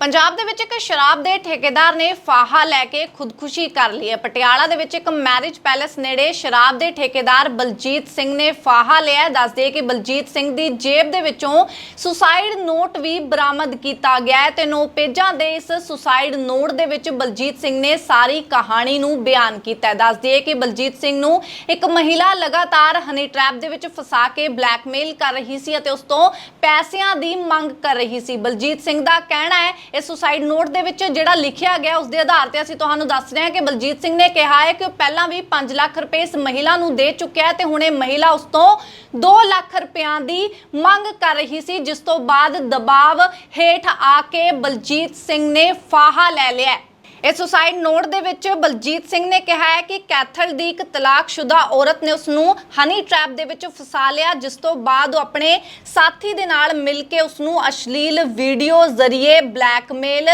ਪੰਜਾਬ ਦੇ ਵਿੱਚ ਇੱਕ ਸ਼ਰਾਬ ਦੇ ਠੇਕੇਦਾਰ ਨੇ ਫਾਹਾ ਲੈ ਕੇ ਖੁਦਕੁਸ਼ੀ ਕਰ ਲਈ ਹੈ। ਪਟਿਆਲਾ ਦੇ ਵਿੱਚ ਇੱਕ ਮੈਰਿਜ ਪੈਲੇਸ ਨੇੜੇ ਸ਼ਰਾਬ ਦੇ ਠੇਕੇਦਾਰ ਬਲਜੀਤ ਸਿੰਘ ਨੇ ਫਾਹਾ ਲਿਆ ਦੱਸ ਦਈਏ ਕਿ ਬਲਜੀਤ ਸਿੰਘ ਦੀ ਜੇਬ ਦੇ ਵਿੱਚੋਂ ਸੁਸਾਈਡ ਨੋਟ ਵੀ ਬਰਾਮਦ ਕੀਤਾ ਗਿਆ ਹੈ ਤੇ ਨੌ ਪੇਜਾਂ ਦੇ ਇਸ ਸੁਸਾਈਡ ਨੋਟ ਦੇ ਵਿੱਚ ਬਲਜੀਤ ਸਿੰਘ ਨੇ ਸਾਰੀ ਕਹਾਣੀ ਨੂੰ ਬਿਆਨ ਕੀਤਾ ਹੈ। ਦੱਸ ਦਈਏ ਕਿ ਬਲਜੀਤ ਸਿੰਘ ਨੂੰ ਇੱਕ ਮਹਿਲਾ ਲਗਾਤਾਰ ਹਨੀ ਟ੍ਰੈਪ ਦੇ ਵਿੱਚ ਫਸਾ ਕੇ ਬਲੈਕਮੇਲ ਕਰ ਰਹੀ ਸੀ ਅਤੇ ਉਸ ਤੋਂ ਪੈਸਿਆਂ ਦੀ ਮੰਗ ਕਰ ਰਹੀ ਸੀ। ਬਲਜੀਤ ਸਿੰਘ ਦਾ ਕਹਿਣਾ ਹੈ ਇਸ ਸੁਸਾਈਡ ਨੋਟ ਦੇ ਵਿੱਚ ਜਿਹੜਾ ਲਿਖਿਆ ਗਿਆ ਉਸ ਦੇ ਆਧਾਰ ਤੇ ਅਸੀਂ ਤੁਹਾਨੂੰ ਦੱਸ ਰਹੇ ਹਾਂ ਕਿ ਬਲਜੀਤ ਸਿੰਘ ਨੇ ਕਿਹਾ ਹੈ ਕਿ ਉਹ ਪਹਿਲਾਂ ਵੀ 5 ਲੱਖ ਰੁਪਏ ਇਸ ਮਹਿਲਾ ਨੂੰ ਦੇ ਚੁੱਕਿਆ ਹੈ ਤੇ ਹੁਣ ਇਹ ਮਹਿਲਾ ਉਸ ਤੋਂ 2 ਲੱਖ ਰੁਪਿਆਂ ਦੀ ਮੰਗ ਕਰ ਰਹੀ ਸੀ, ਜਿਸ ਤੋਂ ਬਾਅਦ ਦਬਾਅ ਹੇਠ ਆ ਕੇ ਬਲਜੀਤ ਸਿੰਘ ਨੇ ਫਾਹਾ ਲੈ ਲਿਆ ਇਸ ਸੁਸਾਈਡ ਨੋਟ ਦੇ ਵਿੱਚ ਬਲਜੀਤ ਸਿੰਘ ਨੇ ਕਿਹਾ ਹੈ ਕਿ ਕੈਥਲ ਦੀ ਇੱਕ ਤਲਾਕਸ਼ੁਦਾ ਔਰਤ ਨੇ ਉਸ ਨੂੰ ਹਨੀ ਟ੍ਰੈਪ ਦੇ ਵਿੱਚ ਫਸਾ ਲਿਆ, ਜਿਸ ਤੋਂ ਬਾਅਦ ਉਹ ਆਪਣੇ ਸਾਥੀ ਦੇ ਨਾਲ ਮਿਲ ਕੇ ਉਸ ਨੂੰ ਅਸ਼ਲੀਲ ਵੀਡੀਓ ਜ਼ਰੀਏ ਬਲੈਕਮੇਲ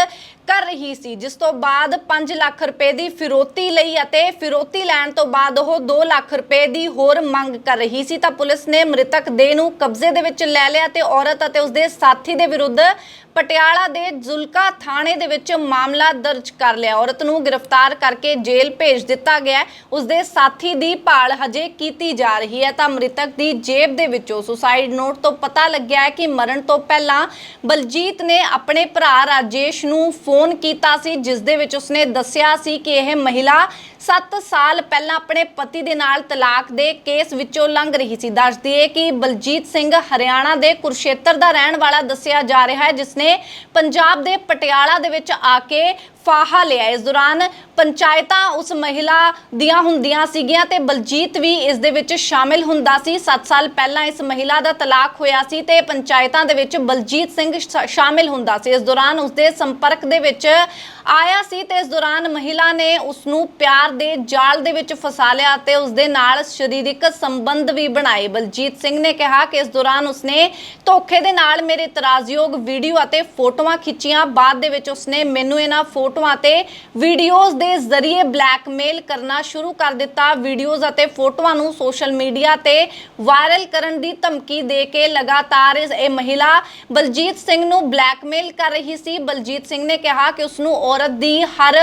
ਕਰ ਰਹੀ ਸੀ, ਜਿਸ ਤੋਂ ਬਾਅਦ 5 ਲੱਖ ਰੁਪਏ ਦੀ ਫਿਰੋਤੀ ਲਈ ਅਤੇ ਫਿਰੋਤੀ ਲੈਣ ਤੋਂ ਬਾਅਦ ਉਹ 2 ਲੱਖ ਰੁਪਏ ਦੀ ਹੋਰ ਮੰਗ ਕਰ ਰਹੀ ਸੀ, ਤਾਂ ਪੁਲਿਸ ਨੇ ਮ੍ਰਿਤਕ ਦੇਹ ਨੂੰ ਕਬਜ਼ੇ ਦੇ ਵਿੱਚ ਲੈ ਲਿਆ ਤੇ ਔਰਤ ਅਤੇ ਉਸਦੇ ਸਾਥੀ ਦੇ ਵਿਰੁੱਧ ਪਟਿਆਲਾ ਦੇ ਜ਼ੁਲਕਾ ਥਾਣੇ ਦੇ ਵਿੱਚ ਮਾਮਲਾ ਦਰਜ ਕਰ ਲਿਆ। ਔਰਤ ਨੂੰ ਗ੍ਰਿਫਤਾਰ ਕਰਕੇ ਜੇਲ੍ਹ ਭੇਜ ਦਿੱਤਾ ਗਿਆ ਉਸਦੇ ਸਾਥੀ ਦੀ ਭਾਲ ਹਜੇ ਕੀਤੀ ਜਾ ਰਹੀ ਹੈ, ਤਾਂ ਮ੍ਰਿਤਕ ਦੀ ਜੇਬ ਦੇ ਵਿੱਚੋਂ ਸੁਸਾਈਡ ਨੋਟ ਤੋਂ ਪਤਾ ਲੱਗਿਆ ਹੈ ਕਿ ਮਰਨ ਤੋਂ ਪਹਿਲਾਂ ਬਲਜੀਤ ਨੇ ਆਪਣੇ ਭਰਾ ਰਾਜੇਸ਼ ਨੂੰ ਫੋਨ ਕੀਤਾ ਸੀ, ਜਿਸ ਦੇ ਵਿੱਚ ਉਸਨੇ ਦੱਸਿਆ ਸੀ ਕਿ ਇਹ ਮਹਿਲਾ 7 ਸਾਲ ਪਹਿਲਾਂ ਆਪਣੇ ਪਤੀ ਦੇ ਨਾਲ ਤਲਾਕ ਦੇ ਕੇਸ ਵਿੱਚੋਂ ਲੰਘ ਰਹੀ ਸੀ। ਦੱਸ ਦਈਏ ਕਿ ਬਲਜੀਤ ਸਿੰਘ ਹਰਿਆਣਾ ਦੇ ਕੁਰਸ਼ੇਤਰ ਦਾ ਰਹਿਣ ਵਾਲਾ ਦੱਸਿਆ ਜਾ ਰਿਹਾ ਹੈ, ਜਿਸ ਨੇ ਪੰਜਾਬ ਦੇ ਪਟਿਆਲਾ ਦੇ ਵਿੱਚ ਆ ਕੇ ਫਾਹਾ ਲਿਆ। ਇਸ ਦੌਰਾਨ ਪੰਚਾਇਤਾਂ ਉਸ ਮਹਿਲਾ ਦੀਆਂ ਹੁੰਦੀਆਂ ਸੀਗੀਆਂ ਤੇ ਬਲਜੀਤ ਵੀ ਇਸ ਦੇ ਵਿੱਚ ਸ਼ਾਮਿਲ ਹੁੰਦਾ ਸੀ। 7 ਸਾਲ ਪਹਿਲਾਂ ਇਸ ਮਹਿਲਾ ਦਾ ਤਲਾਕ ਹੋਇਆ ਸੀ ਤੇ ਪੰਚਾਇਤਾਂ ਦੇ ਵਿੱਚ ਬਲਜੀਤ ਸਿੰਘ ਸ਼- ਸ਼ਾਮਿਲ ਹੁੰਦਾ ਸੀ। ਇਸ ਦੌਰਾਨ ਉਸ ਦੇ ਸੰਪਰਕ ਦੇ ਵਿੱਚ ਆਇਆ ਸੀ ਤੇ ਇਸ ਦੌਰਾਨ ਮਹਿਲਾ ਨੇ ਉਸ ਨੂੰ ਪਿਆਰ ਦੇ ਜਾਲ ਦੇ ਵਿੱਚ ਫਸਾ ਲਿਆ ਤੇ ਉਸ ਦੇ ਨਾਲ ਸਰੀਰਕ ਸੰਬੰਧ ਵੀ ਬਣਾਏ। ਬਲਜੀਤ ਸਿੰਘ ਨੇ ਕਿਹਾ ਕਿ ਇਸ ਦੌਰਾਨ ਉਸਨੇ ਧੋਖੇ ਦੇ ਨਾਲ ਮੇਰੇ ਇਤਰਾਜ਼ਯੋਗ ਵੀਡੀਓ ਅਤੇ ਫੋਟੋਆਂ ਖਿੱਚੀਆਂ। ਬਾਅਦ ਦੇ ਵਿੱਚ ਉਸਨੇ ਮੈਨੂੰ ਇਹਨਾਂ ਫੋਟੋਆਂ ਤੇ ਵੀਡੀਓਜ਼ ਦੇ ਜ਼ਰੀਏ ਬਲੈਕਮੇਲ ਕਰਨਾ ਸ਼ੁਰੂ ਕਰ ਦਿੱਤਾ। ਵੀਡੀਓਜ਼ ਅਤੇ ਫੋਟੋਆਂ ਨੂੰ ਸੋਸ਼ਲ ਮੀਡੀਆ ਤੇ ਵਾਇਰਲ ਕਰਨ ਦੀ ਧਮਕੀ ਦੇ ਕੇ ਲਗਾਤਾਰ ਇਹ ਮਹਿਲਾ ਬਲਜੀਤ ਸਿੰਘ ਨੂੰ ਬਲੈਕਮੇਲ ਕਰ ਰਹੀ ਸੀ। ਬਲਜੀਤ ਸਿੰਘ ਨੇ ਕਿਹਾ ਕਿ ਉਸ ਨੂੰ ਔਰਤ ਦੀ ਹਰ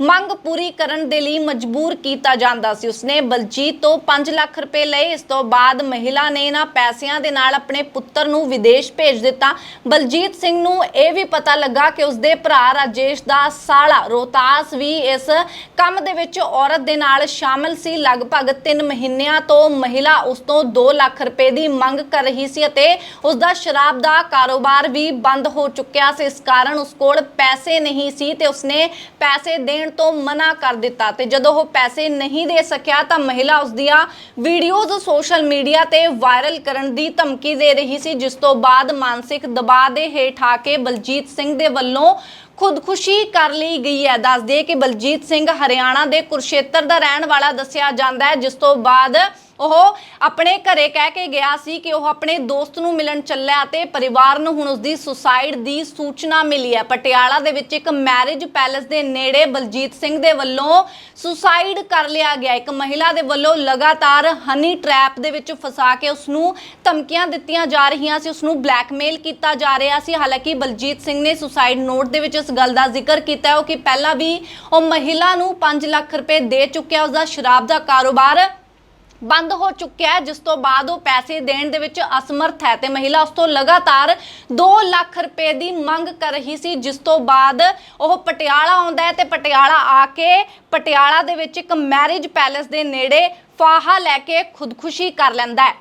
ਮੰਗ ਪੂਰੀ ਕਰਨ ਦੇ ਲਈ ਮਜਬੂਰ ਕੀਤਾ ਜਾਂਦਾ ਸੀ। ਉਸਨੇ ਬਲਜੀਤ ਤੋਂ 5 ਲੱਖ ਰੁਪਏ ਲਏ। ਇਸ ਤੋਂ ਬਾਅਦ ਮਹਿਲਾ ਨੇ ਇਹਨਾਂ ਪੈਸਿਆਂ ਦੇ ਨਾਲ ਆਪਣੇ ਪੁੱਤਰ ਨੂੰ ਵਿਦੇਸ਼ ਭੇਜ ਦਿੱਤਾ। ਬਲਜੀਤ ਸਿੰਘ ਨੂੰ ਇਹ ਵੀ ਪਤਾ ਲੱਗਾ ਕਿ ਉਸਦੇ ਭਰਾ ਰਾਜੇਸ਼ ਦਾ ਸਾਲਾ ਰੋਹਤਾਸ ਵੀ ਇਸ ਕੰਮ ਦੇ ਵਿੱਚ ਔਰਤ ਦੇ ਨਾਲ ਸ਼ਾਮਲ ਸੀ। ਲਗਭਗ 3 ਮਹੀਨਿਆਂ ਤੋਂ ਮਹਿਲਾ ਉਸ ਤੋਂ 2 ਲੱਖ ਰੁਪਏ ਦੀ ਮੰਗ ਕਰ ਰਹੀ ਸੀ ਅਤੇ ਉਸ ਦਾ ਸ਼ਰਾਬ ਦਾ ਕਾਰੋਬਾਰ ਵੀ ਬੰਦ ਹੋ ਚੁੱਕਿਆ ਸੀ। ਇਸ ਕਾਰਨ ਉਸ ਕੋਲ ਪੈਸੇ ਨਹੀਂ ਸੀ ਤੇ ਉਸਨੇ ਪੈਸੇ ਦੇਣ ਤੋਂ ਮਨਾ ਕਰ ਦਿੱਤਾ ਤੇ ਜਦੋਂ ਉਹ ਪੈਸੇ ਨਹੀਂ ਦੇ ਸਕਿਆ ਤਾਂ ਮਹਿਲਾ ਉਸ ਦੀਆਂ ਵੀਡੀਓਜ਼ ਸੋਸ਼ਲ ਮੀਡੀਆ ਤੇ ਵਾਇਰਲ ਕਰਨ ਦੀ ਧਮਕੀ ਦੇ ਰਹੀ ਸੀ, ਜਿਸ ਤੋਂ ਬਾਅਦ ਮਾਨਸਿਕ ਦਬਾਅ ਦੇ ਹੇਠ ਆ ਕੇ ਬਲਜੀਤ ਸਿੰਘ ਦੇ ਵੱਲੋਂ ਖੁਦਕੁਸ਼ੀ ਕਰ ਲਈ ਗਈ ਹੈ। ਦੱਸ ਦਈਏ ਕਿ ਬਲਜੀਤ ਸਿੰਘ ਹਰਿਆਣਾ ਦੇ ਕੁਰਸ਼ੇਤਰ ਦਾ ਰਹਿਣ ਵਾਲਾ ਦੱਸਿਆ ਜਾਂਦਾ ਹੈ, ਜਿਸ ਤੋਂ ਬਾਅਦ ਉਹ ਆਪਣੇ ਘਰੇ ਕਹਿ ਕੇ ਗਿਆ ਸੀ ਕਿ ਉਹ ਆਪਣੇ ਦੋਸਤ ਨੂੰ ਮਿਲਣ ਚੱਲਿਆ ਤੇ ਪਰਿਵਾਰ ਨੂੰ ਹੁਣ ਉਸਦੀ ਸੁਸਾਈਡ ਦੀ ਸੂਚਨਾ ਮਿਲੀ ਹੈ। ਪਟਿਆਲਾ ਦੇ ਵਿੱਚ ਇੱਕ ਮੈਰਿਜ ਪੈਲੇਸ ਦੇ ਨੇੜੇ ਬਲਜੀਤ ਸਿੰਘ ਦੇ ਵੱਲੋਂ ਸੁਸਾਈਡ ਕਰ ਲਿਆ ਗਿਆ। ਇੱਕ ਮਹਿਲਾ ਦੇ ਵੱਲੋਂ ਲਗਾਤਾਰ ਹਨੀ ਟ੍ਰੈਪ ਦੇ ਵਿੱਚ ਫਸਾ ਕੇ ਉਸ ਨੂੰ ਧਮਕੀਆਂ ਦਿੱਤੀਆਂ ਜਾ ਰਹੀਆਂ ਸੀ। ਉਸ ਨੂੰ ਬਲੈਕਮੇਲ ਕੀਤਾ ਜਾ ਰਿਹਾ ਸੀ। ਹਾਲਾਂਕਿ ਬਲਜੀਤ ਸਿੰਘ ਨੇ ਸੁਸਾਈਡ ਨੋਟ ਦੇ ਵਿੱਚ ਇਸ ਗੱਲ ਦਾ ਜ਼ਿਕਰ ਕੀਤਾ। ਹੈ ਉਹ ਕਿ ਪਹਿਲਾਂ ਵੀ ਉਹ ਮਹਿਲਾ ਨੂੰ 5 ਲੱਖ ਰੁਪਏ ਦੇ ਚੁੱਕਿਆ ਉਸ ਦਾ ਸ਼ਰਾਬ ਦਾ ਕਾਰੋਬਾਰ ਬੰਦ ਹੋ ਚੁੱਕਿਆ ਹੈ, ਜਿਸ ਤੋਂ ਬਾਅਦ ਉਹ ਪੈਸੇ ਦੇਣ ਦੇ ਵਿੱਚ ਅਸਮਰਥ ਹੈ ਤੇ ਮਹਿਲਾ ਉਸ ਤੋਂ ਲਗਾਤਾਰ 2 ਲੱਖ ਰੁਪਏ ਦੀ ਮੰਗ ਕਰ ਰਹੀ ਸੀ, ਜਿਸ ਤੋਂ ਬਾਅਦ ਉਹ ਪਟਿਆਲਾ ਆਉਂਦਾ ਹੈ ਤੇ ਪਟਿਆਲਾ ਆ ਕੇ ਪਟਿਆਲਾ ਦੇ ਵਿੱਚ ਇੱਕ ਮੈਰਿਜ ਪੈਲੇਸ ਦੇ ਨੇੜੇ ਫਾਹਾ ਲੈ ਕੇ ਖੁਦਕੁਸ਼ੀ ਕਰ ਲੈਂਦਾ ਹੈ।